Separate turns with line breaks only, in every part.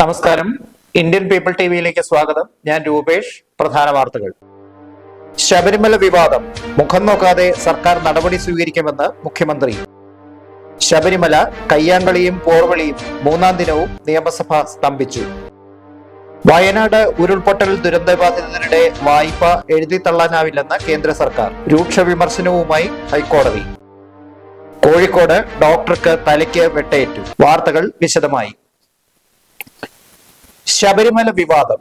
നമസ്കാരം Indian people T വിയിലേക്ക് സ്വാഗതം ഞാൻ രൂപേഷ് പ്രധാന വാർത്തകൾ ശബരിമല വിവാദം മുഖം നോക്കാതെ സർക്കാർ നടപടി സ്വീകരിക്കുമെന്ന് മുഖ്യമന്ത്രി ശബരിമല കയ്യാങ്കളിയും പോർവളിയും മൂന്നാം ദിനവും നിയമസഭ സ്തംഭിച്ചു വയനാട് ഉരുൾപൊട്ടൽ ദുരന്തബാധിതരുടെ വായ്പ എഴുതിത്തള്ളാനാവില്ലെന്ന് കേന്ദ്ര സർക്കാർ രൂക്ഷ വിമർശനവുമായി ഹൈക്കോടതി കോഴിക്കോട് ഡോക്ടർക്ക് തലയ്ക്ക് വെട്ടയേറ്റു വാർത്തകൾ വിശദമായി ശബരിമല വിവാദം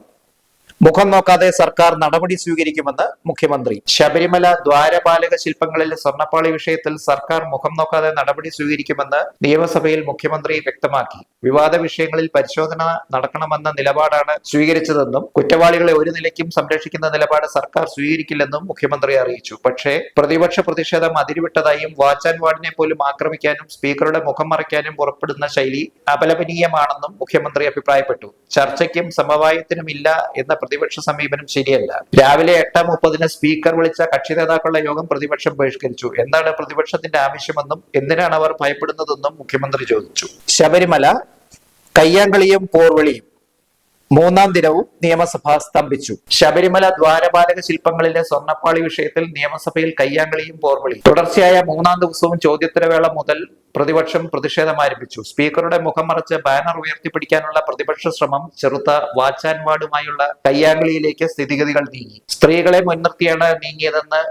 മുഖം നോക്കാതെ സർക്കാർ നടപടി സ്വീകരിക്കുമെന്ന് മുഖ്യമന്ത്രി ശബരിമല ദ്വാരപാലക ശില്പങ്ങളിൽ സ്വർണ്ണപ്പാളി വിഷയത്തിൽ സർക്കാർ മുഖം നോക്കാതെ നടപടി സ്വീകരിക്കുമെന്ന് നിയമസഭയിൽ മുഖ്യമന്ത്രി വ്യക്തമാക്കി വിവാദ വിഷയങ്ങളിൽ പരിശോധന നടക്കണമെന്ന നിലപാടാണ് സ്വീകരിച്ചതെന്നും കുറ്റവാളികളെ ഒരു നിലയ്ക്കും സംരക്ഷിക്കുന്ന നിലപാട് സർക്കാർ സ്വീകരിക്കില്ലെന്നും മുഖ്യമന്ത്രി അറിയിച്ചു പക്ഷേ പ്രതിപക്ഷ പ്രതിഷേധം അതിരുവിട്ടതായും വാച്ച് ആൻഡ് വാർഡിനെ പോലും ആക്രമിക്കാനും സ്പീക്കറുടെ മുഖം മറയ്ക്കാനും പുറപ്പെടുന്ന ശൈലി അപലപനീയമാണെന്നും മുഖ്യമന്ത്രി അഭിപ്രായപ്പെട്ടു ചർച്ചയ്ക്കും ഇല്ല എന്ന പ്രതിപക്ഷ സമീപനം ശരിയല്ല രാവിലെ എട്ട് മുപ്പതിന് സ്പീക്കർ വിളിച്ച കക്ഷി നേതാക്കളുടെ യോഗം പ്രതിപക്ഷം ബഹിഷ്കരിച്ചു എന്താണ് പ്രതിപക്ഷത്തിന്റെ ആവശ്യമെന്നും എന്തിനാണ് അവർ ഭയപ്പെടുന്നതെന്നും മുഖ്യമന്ത്രി ചോദിച്ചു ശബരിമല കയ്യാങ്കളിയും പോർവളിയും മൂന്നാം ദിനവും നിയമസഭ സ്തംഭിച്ചു ശബരിമല ദ്വാരപാലക ശില്പങ്ങളിലെ സ്വർണ്ണപ്പാളി വിഷയത്തിൽ നിയമസഭയിൽ കയ്യാങ്കളിയും പോർവിളി തുടർച്ചയായ മൂന്നാം ദിവസവും ചോദ്യോത്തരവേള മുതൽ പ്രതിപക്ഷം പ്രതിഷേധം ആരംഭിച്ചു സ്പീക്കറുടെ മുഖം മറച്ച് ബാനർ ഉയർത്തിപ്പിടിക്കാനുള്ള പ്രതിപക്ഷ ശ്രമം ചെറുത്ത വാച്ചാൻവാടുമായുള്ള കയ്യാങ്കളിയിലേക്ക് സ്ഥിതിഗതികൾ നീങ്ങി സ്ത്രീകളെ മുൻനിർത്തിയാണ് നീങ്ങിയതെന്ന്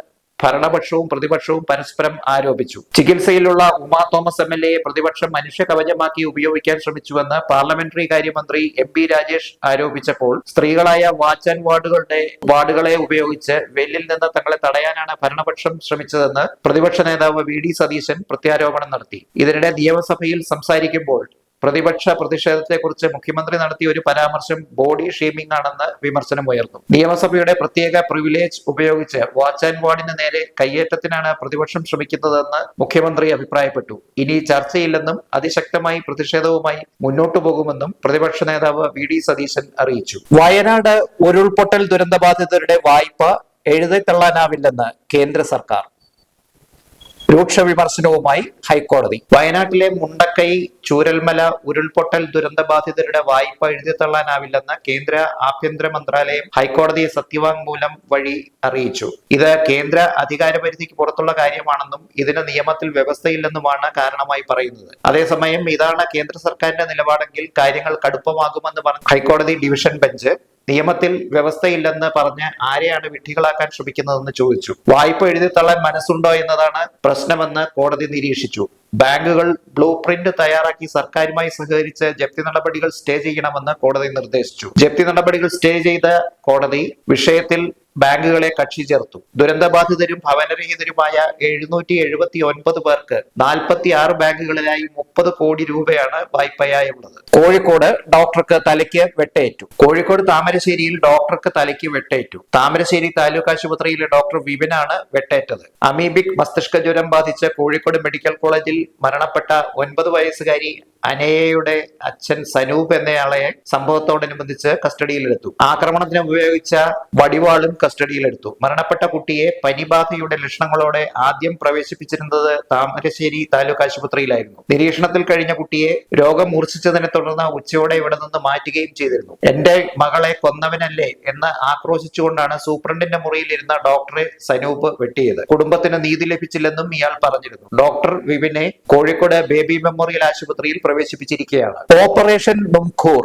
ഭരണപക്ഷവും പ്രതിപക്ഷവും പരസ്പരം ആരോപിച്ചു ചികിത്സയിലുള്ള Uma Thomas M L A പ്രതിപക്ഷം മനുഷ്യ കവചമാക്കി ഉപയോഗിക്കാൻ ശ്രമിച്ചുവെന്ന് പാർലമെന്ററി കാര്യമന്ത്രി എം പി രാജേഷ് ആരോപിച്ചപ്പോൾ സ്ത്രീകളായ വാച്ച് ആൻഡ് വാർഡുകളുടെ വാർഡുകളെ ഉപയോഗിച്ച് വെല്ലിൽ നിന്ന് തങ്ങളെ തടയാനാണ് ഭരണപക്ഷം ശ്രമിച്ചതെന്ന് പ്രതിപക്ഷ നേതാവ് വി ഡി സതീശൻ പ്രത്യാരോപണം നടത്തി ഇതിനിടെ നിയമസഭയിൽ സംസാരിക്കുമ്പോൾ പ്രതിപക്ഷ കുറിച്ച് മുഖ്യമന്ത്രി നടത്തിയ ഒരു പരാമർശം ബോഡി ഷേമിംഗ് ആണെന്ന് വിമർശനം ഉയർന്നു നിയമസഭയുടെ പ്രത്യേക പ്രിവിലേജ് ഉപയോഗിച്ച് വാച്ച് ആൻഡ് വാർഡിന് നേരെ കയ്യേറ്റത്തിനാണ് പ്രതിപക്ഷം ശ്രമിക്കുന്നതെന്ന് മുഖ്യമന്ത്രി അഭിപ്രായപ്പെട്ടു ഇനി ചർച്ചയില്ലെന്നും അതിശക്തമായി പ്രതിഷേധവുമായി മുന്നോട്ടു പോകുമെന്നും പ്രതിപക്ഷ നേതാവ് വി ഡി സതീശൻ അറിയിച്ചു വയനാട് ഉരുൾപൊട്ടൽ ദുരന്തബാധിതരുടെ വായ്പ എഴുതിത്തള്ളാനാവില്ലെന്ന് കേന്ദ്ര സർക്കാർ രൂക്ഷ വിമർശനവുമായി ഹൈക്കോടതി വയനാട്ടിലെ മുണ്ടക്കൈ ചൂരൽമല ഉരുൾപൊട്ടൽ ദുരന്തബാധിതരുടെ വായ്പ എഴുതിത്തള്ളാനാവില്ലെന്ന് കേന്ദ്ര ആഭ്യന്തര മന്ത്രാലയം ഹൈക്കോടതിയെ സത്യവാങ്മൂലം വഴി അറിയിച്ചു ഇത് കേന്ദ്ര അധികാരപരിധിക്ക് പുറത്തുള്ള കാര്യമാണെന്നും ഇതിന് നിയമത്തിൽ വ്യവസ്ഥയില്ലെന്നുമാണ് കാരണമായി പറയുന്നത് അതേസമയം ഇതാണ് കേന്ദ്ര സർക്കാരിന്റെ നിലപാടെങ്കിൽ കാര്യങ്ങൾ കടുപ്പമാകുമെന്ന് പറഞ്ഞ ഹൈക്കോടതി ഡിവിഷൻ ബെഞ്ച് നിയമത്തിൽ വ്യവസ്ഥയില്ലെന്ന് പറഞ്ഞ് ആരെയാണ് വിഡ്ഢികളാക്കാൻ ശ്രമിക്കുന്നതെന്ന് ചോദിച്ചു വായ്പ തള്ളാൻ മനസ്സുണ്ടോ എന്നതാണ് പ്രശ്നമെന്ന് കോടതി നിരീക്ഷിച്ചു ബാങ്കുകൾ ബ്ലൂ പ്രിന്റ് തയ്യാറാക്കി സർക്കാരുമായി സഹകരിച്ച് ജപ്തി നടപടികൾ സ്റ്റേ ചെയ്യണമെന്ന് കോടതി നിർദ്ദേശിച്ചു ജപ്തി നടപടികൾ സ്റ്റേ ചെയ്ത കോടതി വിഷയത്തിൽ ബാങ്കുകളെ കക്ഷി ചേർത്തു ദുരന്തബാധിതരും ഭവനരഹിതരുമായ എഴുന്നൂറ്റി എഴുപത്തി ഒൻപത് പേർക്ക് നാൽപ്പത്തി ആറ് ബാങ്കുകളിലായി മുപ്പത് കോടി രൂപയാണ് വായ്പയായി ഉള്ളത് കോഴിക്കോട് ഡോക്ടർക്ക് തലയ്ക്ക് വെട്ടേറ്റു കോഴിക്കോട് താമരശ്ശേരിയിൽ ഡോക്ടർക്ക് തലയ്ക്ക് വെട്ടേറ്റു താമരശ്ശേരി താലൂക്ക് ആശുപത്രിയിലെ ഡോക്ടർ വിപിനാണ് വെട്ടേറ്റത് അമീബിക് മസ്തിഷ്ക ജ്വരം ബാധിച്ച കോഴിക്കോട് മെഡിക്കൽ കോളേജിൽ മരണപ്പെട്ട ഒൻപത് വയസ്സുകാരി അനയയുടെ അച്ഛൻ സനൂപ് എന്നയാളെ സംഭവത്തോടനുബന്ധിച്ച് കസ്റ്റഡിയിലെടുത്തു ആക്രമണത്തിന് ഉപയോഗിച്ച വടിവാളും കസ്റ്റഡിയിലെടുത്തു മരണപ്പെട്ട കുട്ടിയെ പനിബാധയുടെ ലക്ഷണങ്ങളോടെ ആദ്യം പ്രവേശിപ്പിച്ചിരുന്നത് താമരശ്ശേരി താലൂക്ക് ആശുപത്രിയിലായിരുന്നു നിരീക്ഷണത്തിൽ കഴിഞ്ഞ കുട്ടിയെ രോഗം മൂർച്ഛിച്ചതിനെ തുടർന്ന് ഉച്ചയോടെ ഇവിടെ നിന്ന് മാറ്റുകയും ചെയ്തിരുന്നു എന്റെ മകളെ കൊന്നവനല്ലേ എന്ന് ആക്രോശിച്ചുകൊണ്ടാണ് സൂപ്രണ്ടിന്റെ മുറിയിൽ ഇരുന്ന ഡോക്ടറെ സനൂപ് വെട്ടിയത് കുടുംബത്തിന് നീതി ലഭിച്ചില്ലെന്നും ഇയാൾ പറഞ്ഞിരുന്നു ഡോക്ടർ വിപിനെ കോഴിക്കോട് ബേബി മെമ്മോറിയൽ ആശുപത്രിയിൽ പ്രവേശിപ്പിച്ചിരിക്കുകയാണ് ഓപ്പറേഷൻ നുംഖൂർ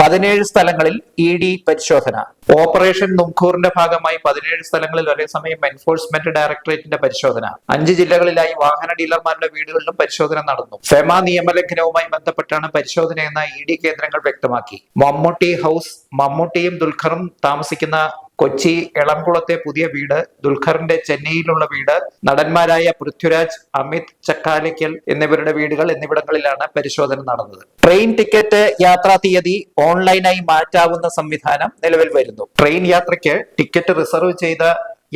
പതിനേഴ് സ്ഥലങ്ങളിൽ ഇ ഡി പരിശോധന ഓപ്പറേഷൻ നുംഖൂറിന്റെ ഭാഗമായി പതിനേഴ് സ്ഥലങ്ങളിൽ ഒരേ സമയം എൻഫോഴ്സ്മെന്റ് ഡയറക്ടറേറ്റിന്റെ പരിശോധന അഞ്ച് ജില്ലകളിലായി വാഹന ഡീലർമാരുടെ വീടുകളിലും പരിശോധന നടന്നു ഫെമ നിയമലംഘനവുമായി ബന്ധപ്പെട്ടാണ് പരിശോധനയെന്ന് ഇ ഡി കേന്ദ്രങ്ങൾ വ്യക്തമാക്കി മമ്മൂട്ടി ഹൗസ് മമ്മൂട്ടിയും ദുൽഖറും താമസിക്കുന്ന കൊച്ചി എളംകുളത്തെ പുതിയ വീട് ദുൽഖറിന്റെ ചെന്നൈയിലുള്ള വീട് നടന്മാരായ പൃഥ്വിരാജ് അമിത് ചക്കാലിക്കൽ എന്നിവരുടെ വീടുകൾ എന്നിവിടങ്ങളിലാണ് പരിശോധന നടന്നത് ട്രെയിൻ ടിക്കറ്റ് യാത്രാ തീയതി ഓൺലൈനായി മാറ്റാവുന്ന സംവിധാനം നിലവിൽ വരുന്നു ട്രെയിൻ യാത്രയ്ക്ക് ടിക്കറ്റ് റിസർവ് ചെയ്ത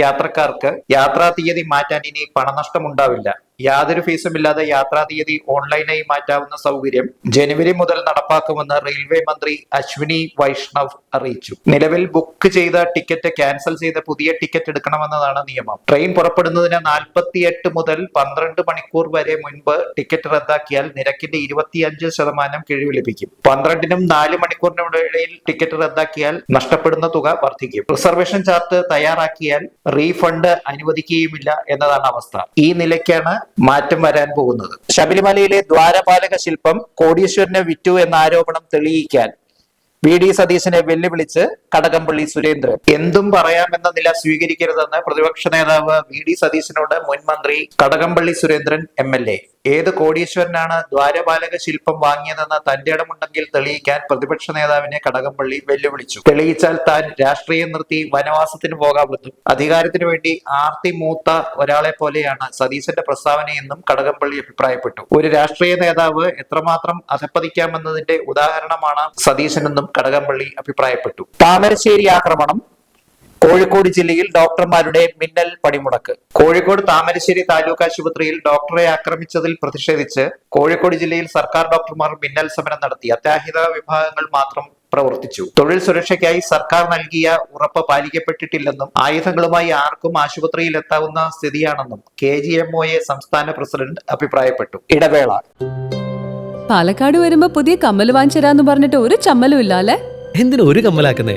യാത്രക്കാർക്ക് യാത്രാ തീയതി മാറ്റാൻ ഇനി പണനഷ്ടമുണ്ടാവില്ല യാതൊരു ഇല്ലാതെ യാത്രാ തീയതി ഓൺലൈനായി മാറ്റാവുന്ന സൗകര്യം ജനുവരി മുതൽ നടപ്പാക്കുമെന്ന് റെയിൽവേ മന്ത്രി അശ്വിനി വൈഷ്ണവ് അറിയിച്ചു നിലവിൽ ബുക്ക് ചെയ്ത ടിക്കറ്റ് ക്യാൻസൽ ചെയ്ത് പുതിയ ടിക്കറ്റ് എടുക്കണമെന്നതാണ് നിയമം ട്രെയിൻ പുറപ്പെടുന്നതിന് നാൽപ്പത്തിയെട്ട് മുതൽ പന്ത്രണ്ട് മണിക്കൂർ വരെ മുൻപ് ടിക്കറ്റ് റദ്ദാക്കിയാൽ നിരക്കിന്റെ ഇരുപത്തിയഞ്ച് ശതമാനം കിഴിവ് ലഭിക്കും പന്ത്രണ്ടിനും നാല് മണിക്കൂറിനും ഇടയിൽ ടിക്കറ്റ് റദ്ദാക്കിയാൽ നഷ്ടപ്പെടുന്ന തുക വർദ്ധിക്കും റിസർവേഷൻ ചാർട്ട് തയ്യാറാക്കിയാൽ റീഫണ്ട് അനുവദിക്കുകയുമില്ല എന്നതാണ് അവസ്ഥ ഈ നിലയ്ക്കാണ് മാറ്റം വരാൻ പോകുന്നത് ശബരിമലയിലെ ദ്വാരപാലക ശില്പം കോടീശ്വരനെ വിറ്റു എന്ന ആരോപണം തെളിയിക്കാൻ വി ഡി സതീശനെ വെല്ലുവിളിച്ച് കടകംപള്ളി സുരേന്ദ്രൻ എന്തും പറയാമെന്ന നില സ്വീകരിക്കരുതെന്ന് പ്രതിപക്ഷ നേതാവ് വി ഡി സതീശനോട് മുൻ മന്ത്രി Kadakampally Surendran M L A ഏത് കോടീശ്വരനാണ് ദ്വാരപാലക ശില്പം വാങ്ങിയതെന്ന് തന്റെ ഇടമുണ്ടെങ്കിൽ തെളിയിക്കാൻ പ്രതിപക്ഷ നേതാവിനെ കടകംപള്ളി വെല്ലുവിളിച്ചു തെളിയിച്ചാൽ താൻ രാഷ്ട്രീയം നിർത്തി വനവാസത്തിന് പോകാമെന്നും അധികാരത്തിന് വേണ്ടി ആർത്തി മൂത്ത ഒരാളെ പോലെയാണ് സതീശന്റെ പ്രസ്താവനയെന്നും കടകംപള്ളി അഭിപ്രായപ്പെട്ടു ഒരു രാഷ്ട്രീയ നേതാവ് എത്രമാത്രം അധപ്പതിക്കാമെന്നതിന്റെ ഉദാഹരണമാണ് സതീശനെന്നും കടകംപള്ളി അഭിപ്രായപ്പെട്ടു താമരശ്ശേരി ആക്രമണം കോഴിക്കോട് ജില്ലയിൽ ഡോക്ടർമാരുടെ മിന്നൽ പണിമുടക്ക് കോഴിക്കോട് താമരശ്ശേരി താലൂക്ക് ആശുപത്രിയിൽ ഡോക്ടറെ ആക്രമിച്ചതിൽ പ്രതിഷേധിച്ച് കോഴിക്കോട് ജില്ലയിൽ സർക്കാർ ഡോക്ടർമാർ മിന്നൽ സമരം നടത്തി അത്യാഹിത വിഭാഗങ്ങൾ മാത്രം പ്രവർത്തിച്ചു തൊഴിൽ സുരക്ഷയ്ക്കായി സർക്കാർ നൽകിയ ഉറപ്പ് പാലിക്കപ്പെട്ടിട്ടില്ലെന്നും ആയുധങ്ങളുമായി ആർക്കും ആശുപത്രിയിൽ എത്താവുന്ന സ്ഥിതിയാണെന്നും K G M O A സംസ്ഥാന പ്രസിഡന്റ് അഭിപ്രായപ്പെട്ടു ഇടവേള പാലക്കാട് വരുമ്പോ പുതിയ കമ്മൽ വാങ്ങിച്ചു പറഞ്ഞിട്ട് ഒരു ചമ്മലും ഇല്ല അല്ലേ
ഒരു കമ്മലാക്കുന്നേ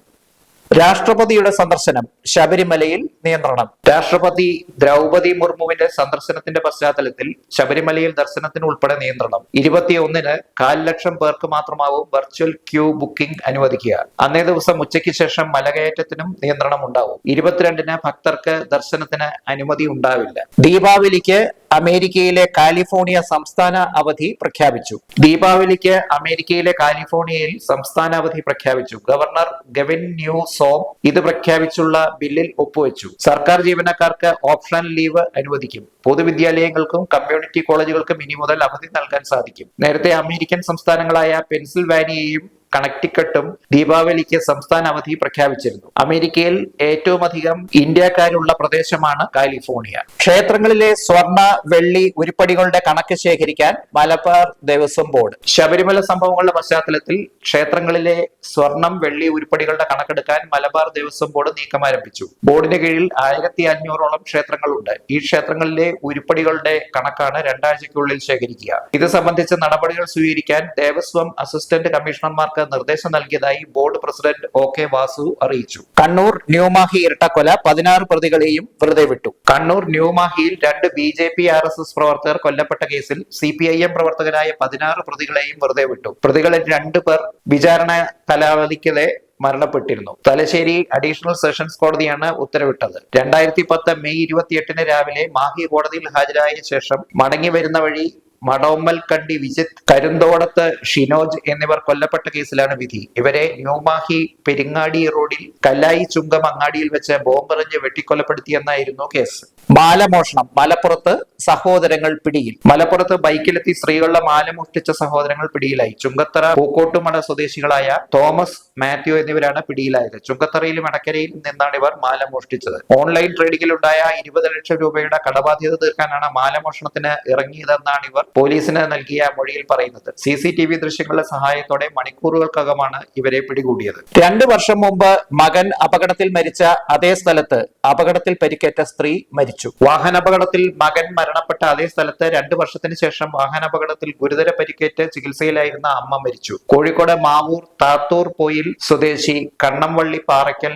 രാഷ്ട്രപതിയുടെ സന്ദർശനം ശബരിമലയിൽ നിയന്ത്രണം രാഷ്ട്രപതി ദ്രൗപതി മുർമുവിന്റെ സന്ദർശനത്തിന്റെ പശ്ചാത്തലത്തിൽ ശബരിമലയിൽ ദർശനത്തിന് ഉൾപ്പെടെ നിയന്ത്രണം ഇരുപത്തിയൊന്നിന് കാൽ ലക്ഷം പേർക്ക് മാത്രമാവും വെർച്വൽ ക്യൂ ബുക്കിംഗ് അനുവദിക്കുക അന്നേ ദിവസം ഉച്ചയ്ക്ക് ശേഷം മലകയറ്റത്തിനും നിയന്ത്രണം ഉണ്ടാവും ഇരുപത്തിരണ്ടിന് ഭക്തർക്ക് ദർശനത്തിന് അനുമതി ഉണ്ടാവില്ല ദീപാവലിക്ക് അമേരിക്കയിലെ കാലിഫോർണിയ സംസ്ഥാന അവധി പ്രഖ്യാപിച്ചു ദീപാവലിക്ക് അമേരിക്കയിലെ കാലിഫോർണിയയിൽ സംസ്ഥാന അവധി പ്രഖ്യാപിച്ചു ഗവർണർ ഗവിൻ ന്യൂസ് സോം ഇത് പ്രഖ്യാപിച്ചുള്ള ബില്ലിൽ ഒപ്പുവെച്ചു സർക്കാർ ജീവനക്കാർക്ക് ഓപ്ഷണൽ ലീവ് അനുവദിക്കും പൊതുവിദ്യാലയങ്ങൾക്കും കമ്മ്യൂണിറ്റി കോളേജുകൾക്കും ഇനി മുതൽ അവധി നൽകാൻ സാധിക്കും നേരത്തെ അമേരിക്കൻ സംസ്ഥാനങ്ങളായ പെൻസിൽവാനിയയും കണക്ടിക്കട്ടും ദീപാവലിക്ക് സംസ്ഥാന അവധി പ്രഖ്യാപിച്ചിരുന്നു അമേരിക്കയിൽ ഏറ്റവും അധികം ഇന്ത്യക്കാരുള്ള പ്രദേശമാണ് കാലിഫോർണിയ ക്ഷേത്രങ്ങളിലെ സ്വർണ്ണ വെള്ളി ഉരുപ്പടികളുടെ കണക്ക് ശേഖരിക്കാൻ മലബാർ ദേവസ്വം ബോർഡ് ശബരിമല സംഭവങ്ങളുടെ പശ്ചാത്തലത്തിൽ ക്ഷേത്രങ്ങളിലെ സ്വർണം വെള്ളി ഉരുപ്പടികളുടെ കണക്കെടുക്കാൻ മലബാർ ദേവസ്വം ബോർഡ് നീക്കം ആരംഭിച്ചു ബോർഡിന്റെ കീഴിൽ ആയിരത്തി അഞ്ഞൂറോളം ക്ഷേത്രങ്ങളുണ്ട് ഈ ക്ഷേത്രങ്ങളിലെ ഉരുപ്പടികളുടെ കണക്കാണ് രണ്ടാഴ്ചയ്ക്കുള്ളിൽ ശേഖരിക്കുക ഇത് സംബന്ധിച്ച നടപടികൾ സ്വീകരിക്കാൻ ദേവസ്വം അസിസ്റ്റന്റ് കമ്മീഷണർമാർക്ക് കർഷകർക്ക് നിർദ്ദേശം നൽകിയതായി board president O K Vasu അറിയിച്ചു കണ്ണൂർ ന്യൂമാഹി ഇരട്ടക്കൊല പതിനാറ് പ്രതികളെയും വെറുതെ വിട്ടു കണ്ണൂർ ന്യൂമാഹിയിൽ രണ്ട് B J P R S S പ്രവർത്തകർ കൊല്ലപ്പെട്ട കേസിൽ സി പി ഐ എം പ്രവർത്തകരായ പതിനാറ് പ്രതികളെയും വെറുതെ വിട്ടു പ്രതികളിൽ രണ്ടു പേർ വിചാരണ കാലാവധിക്കലെ മരണപ്പെട്ടിരുന്നു തലശ്ശേരി അഡീഷണൽ സെഷൻസ് കോടതിയാണ് ഉത്തരവിട്ടത് രണ്ടായിരത്തി പത്ത് മെയ് ഇരുപത്തിയെട്ടിന് രാവിലെ മാഹി കോടതിയിൽ ഹാജരായ ശേഷം മടങ്ങി വരുന്ന വഴി മടോമ്മൽ കണ്ടി വിജിത് കരുന്തോടത്ത് ഷിനോജ് എന്നിവർ കൊല്ലപ്പെട്ട കേസിലാണ് വിധി ഇവരെ ന്യൂമാഹി പെരിങ്ങാടി റോഡിൽ കല്ലായി ചുങ്കം അങ്ങാടിയിൽ വെച്ച് ബോംബെറിഞ്ഞ് വെട്ടിക്കൊലപ്പെടുത്തിയെന്നായിരുന്നു കേസ് ബാലമോഷണം മലപ്പുറത്ത് സഹോദരങ്ങൾ പിടിയിൽ മലപ്പുറത്ത് ബൈക്കിലെത്തി സ്ത്രീകളുടെ മാലമോഷ്ടിച്ച സഹോദരങ്ങൾ പിടിയിലായി ചുങ്കത്തറ പൂക്കോട്ടുമട സ്വദേശികളായ തോമസ് മാത്യു എന്നിവരാണ് പിടിയിലായത് ചുങ്കത്തറയിലും അടക്കരയിലും നിന്നാണ് ഇവർ മാല മോഷ്ടിച്ചത് ഓൺലൈൻ ട്രേഡിംഗിലുണ്ടായ ഇരുപത് ലക്ഷം രൂപയുടെ കടബാധ്യത തീർക്കാനാണ് മാലമോഷണത്തിന് ഇറങ്ങിയതെന്നാണ് ഇവർ പോലീസിന് നൽകിയ മൊഴിയിൽ പറയുന്നത് സി സി ടി വി ദൃശ്യങ്ങളുടെ സഹായത്തോടെ മണിക്കൂറുകൾക്കകമാണ് ഇവരെ പിടികൂടിയത് രണ്ടു വർഷം മുമ്പ് മകൻ അപകടത്തിൽ മരിച്ച അതേ സ്ഥലത്ത് അപകടത്തിൽ പരിക്കേറ്റ സ്ത്രീ മരിച്ചു വാഹനാപകടത്തിൽ മകൻ മരണപ്പെട്ട അതേ സ്ഥലത്ത് രണ്ടു വർഷത്തിന് ശേഷം വാഹനാപകടത്തിൽ ഗുരുതര പരിക്കേറ്റ് ചികിത്സയിലായിരുന്ന അമ്മ മരിച്ചു കോഴിക്കോട് മാവൂർ താത്തൂർ പോയിൽ സ്വദേശി കണ്ണംവള്ളി പാറയ്ക്കൽ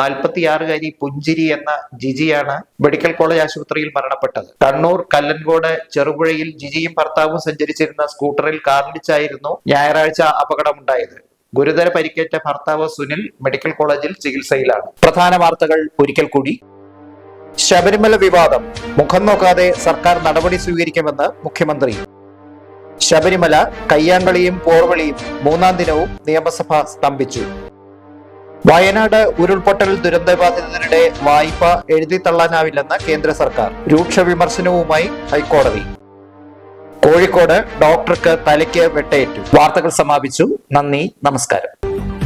നാൽപ്പത്തിയാറുകാരി പുഞ്ചിരി എന്ന ജിജിയാണ് മെഡിക്കൽ കോളേജ് ആശുപത്രിയിൽ മരണപ്പെട്ടത് കണ്ണൂർ കല്ലൻകോട് ചെറുപുഴയിൽ ജിജിയും ഭർത്താവും സഞ്ചരിച്ചിരുന്ന സ്കൂട്ടറിൽ കാറിടിച്ചായിരുന്നു ഞായറാഴ്ച അപകടമുണ്ടായത് ഗുരുതര പരിക്കേറ്റ ഭർത്താവ് സുനിൽ മെഡിക്കൽ കോളേജിൽ ചികിത്സയിലാണ് പ്രധാന വാർത്തകൾ ഒരിക്കൽ കൂടി ശബരിമല വിവാദം മുഖം നോക്കാതെ സർക്കാർ നടപടി സ്വീകരിക്കുമെന്ന് മുഖ്യമന്ത്രി ശബരിമല കയ്യാങ്കളിയും പോർവിളിയും മൂന്നാം ദിനവും നിയമസഭ സ്തംഭിച്ചു വയനാട് ഉരുൾപൊട്ടൽ ബാധിതരുടെ വായ്പ എഴുതിത്തള്ളാനാവില്ലെന്ന് കേന്ദ്ര സർക്കാർ രൂക്ഷ വിമർശനവുമായി ഹൈക്കോടതി കോഴിക്കോട് ഡോക്ടർക്ക് തലയ്ക്ക് വെട്ടയേറ്റു വാർത്തകൾ സമാപിച്ചു നന്ദി നമസ്കാരം